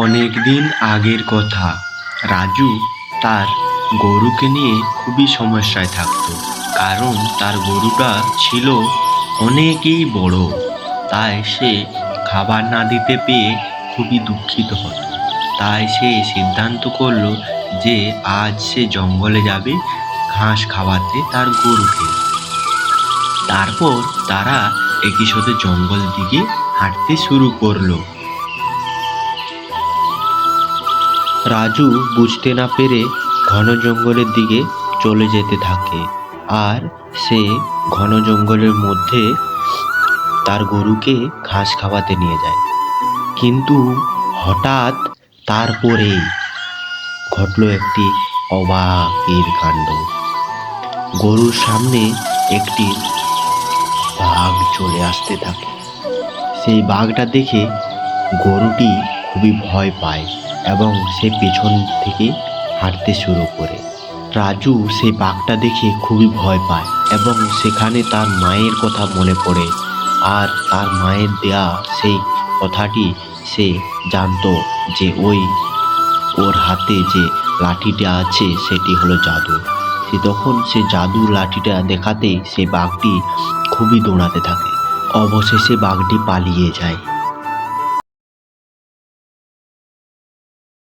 অনেক দিন আগের কথা। রাজু তার গরুকে নিয়ে খুবই সমস্যায় থাকতো, কারণ তার গরুটা ছিল অনেকই বড়, তাই সে খাবার না দিতে পেয়ে খুবই দুঃখিত হতো। তাই সে সিদ্ধান্ত করল যে আজ সে জঙ্গলে যাবে ঘাস খাওয়াতে তার গরুকে। তারপর তারা একই সাথে জঙ্গল দিকে হাঁটতে শুরু করল। রাজু বুঝতে না পেরে ঘন জঙ্গলের দিকে চলে যেতে থাকে। আর সে ঘন জঙ্গলের মধ্যে তার গরুকে ঘাস খাওয়াতে নিয়ে যায়। কিন্তু হঠাৎ তারপরেই ঘটলো একটি অবাকের কাণ্ড। গরুর সামনে একটি বাঘ চলে আসতে থাকে। সেই বাঘটা দেখে গরুটি খুবই ভয় পায় এবং সে পেছন থেকে হাঁটতে শুরু করে। রাজু সেই বাঘটা দেখে খুবই ভয় পায় এবং সেখানে তার মায়ের কথা মনে পড়ে আর তার মায়ের দেয়া সেই কথাটি সে জানতো যে ওই ওর হাতে যে লাঠিটা আছে সেটি হলো জাদু। সে তখন সে জাদু লাঠিটা দেখাতেই সে বাঘটি খুবই দৌড়াতে থাকে। অবশেষে বাঘটি পালিয়ে যায়।